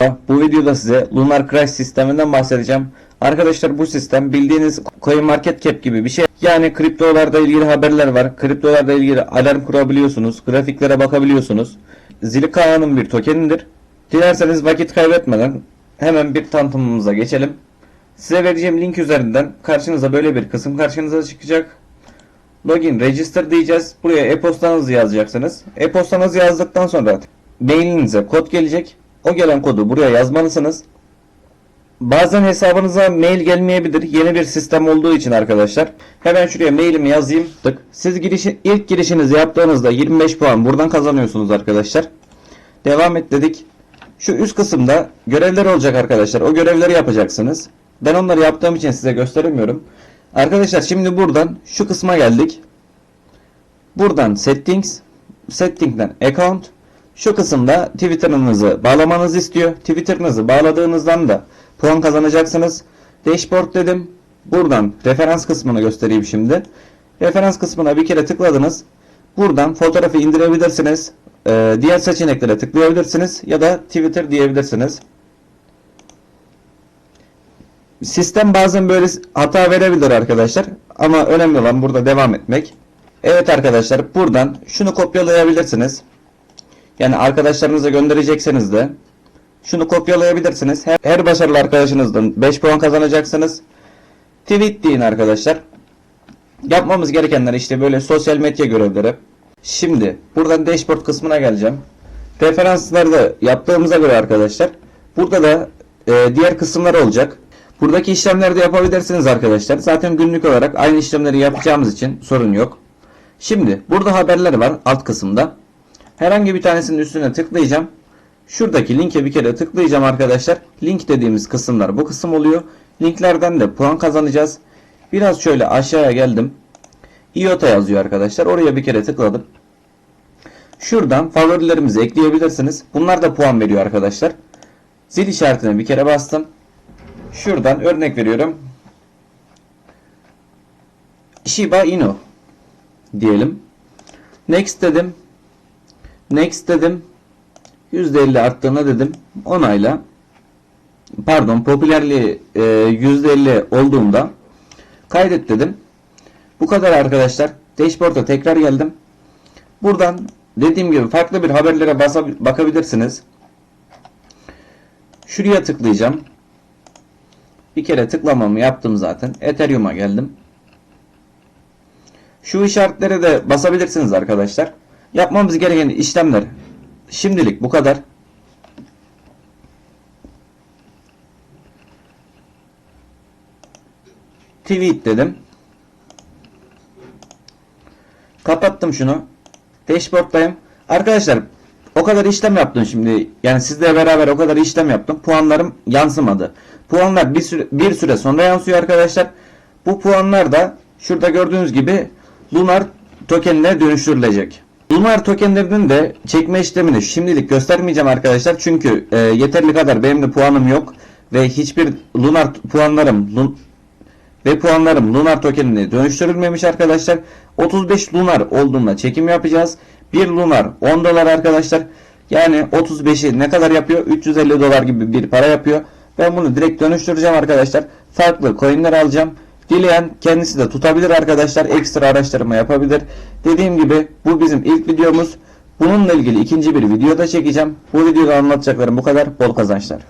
Bu videoda size Lunar Crash sisteminden bahsedeceğim. Arkadaşlar bu sistem bildiğiniz CoinMarketCap gibi bir şey. Yani kriptolarda ilgili haberler var. Kriptolarda ilgili alarm kurabiliyorsunuz. Grafiklere bakabiliyorsunuz. Zilika'nın bir tokenidir. Dilerseniz vakit kaybetmeden hemen bir tanıtımımıza geçelim. Size vereceğim link üzerinden karşınıza böyle bir kısım karşınıza çıkacak. Login register diyeceğiz. Buraya e-postanızı yazacaksınız. E-postanızı yazdıktan sonra mailinize kod gelecek. O gelen kodu buraya yazmalısınız. Bazen hesabınıza mail gelmeyebilir. Yeni bir sistem olduğu için arkadaşlar. Hemen şuraya mailimi yazayım. Tık. Siz girişi, ilk girişinizi yaptığınızda 25 puan buradan kazanıyorsunuz arkadaşlar. Devam et dedik. Şu üst kısımda görevler olacak arkadaşlar. O görevleri yapacaksınız. Ben onları yaptığım için size gösteremiyorum. Arkadaşlar şimdi buradan şu kısma geldik. Buradan settings, setting'den account, şu kısımda Twitter'ınızı bağlamanızı istiyor. Twitter'ınızı bağladığınızdan da puan kazanacaksınız. Dashboard dedim. Buradan referans kısmını göstereyim şimdi. Referans kısmına bir kere tıkladınız. Buradan fotoğrafı indirebilirsiniz. Ee, diğer seçeneklere tıklayabilirsiniz ya da Twitter diyebilirsiniz. Sistem bazen böyle hata verebilir arkadaşlar. Ama önemli olan burada devam etmek. Evet arkadaşlar buradan şunu kopyalayabilirsiniz. Yani arkadaşlarınıza gönderecekseniz de şunu kopyalayabilirsiniz. Her, her başarılı arkadaşınızdan 5 puan kazanacaksınız. Tweet deyin arkadaşlar. Yapmamız gerekenler işte böyle sosyal medya görevleri. Şimdi buradan dashboard kısmına geleceğim. Referanslarda yaptığımıza göre arkadaşlar. Burada da e, diğer kısımlar olacak. Buradaki işlemleri de yapabilirsiniz arkadaşlar. Zaten günlük olarak aynı işlemleri yapacağımız için sorun yok. Şimdi burada haberler var alt kısımda. Herhangi bir tanesinin üstüne tıklayacağım. Şuradaki linke bir kere tıklayacağım arkadaşlar. Link dediğimiz kısımlar bu kısım oluyor. Linklerden de puan kazanacağız. Biraz şöyle aşağıya geldim. IOTA yazıyor arkadaşlar. Oraya bir kere tıkladım. Şuradan favorilerimizi ekleyebilirsiniz. Bunlar da puan veriyor arkadaşlar. Zil işaretine bir kere bastım. Şuradan örnek veriyorum. Shiba Inu diyelim. Next dedim. Next dedim. %50 arttığına dedim. Onayla. Pardon popülerliği e, %50 olduğunda kaydet dedim. Bu kadar arkadaşlar. Dashboard'a tekrar geldim. Buradan dediğim gibi farklı bir haberlere basa- bakabilirsiniz. Şuraya tıklayacağım. Bir kere tıklamamı yaptım zaten. Ethereum'a geldim. Şu işaretlere de basabilirsiniz arkadaşlar. Yapmamız gereken işlemler şimdilik bu kadar. Tweet dedim. Kapattım şunu. Dashboard'dayım. Arkadaşlar o kadar işlem yaptım şimdi. Yani sizle beraber o kadar işlem yaptım. Puanlarım yansımadı. Puanlar bir süre, bir süre sonra yansıyor arkadaşlar. Bu puanlar da şurada gördüğünüz gibi Lunar tokenine dönüştürülecek. Lunar tokenlerinin de çekme işlemini şimdilik göstermeyeceğim arkadaşlar. Çünkü e, yeterli kadar benim de puanım yok. Ve hiçbir Lunar puanlarım Lun ve puanlarım Lunar tokenine dönüştürülmemiş arkadaşlar. 35 Lunar olduğunda çekim yapacağız. 1 Lunar 10 dolar arkadaşlar. Yani 35'i ne kadar yapıyor? 350 dolar gibi bir para yapıyor. Ben bunu direkt dönüştüreceğim arkadaşlar. Farklı coinler alacağım. Dileyen kendisi de tutabilir arkadaşlar. Ekstra araştırma yapabilir. Dediğim gibi bu bizim ilk videomuz. Bununla ilgili ikinci bir video da çekeceğim. Bu videoda anlatacaklarım bu kadar. Bol kazançlar.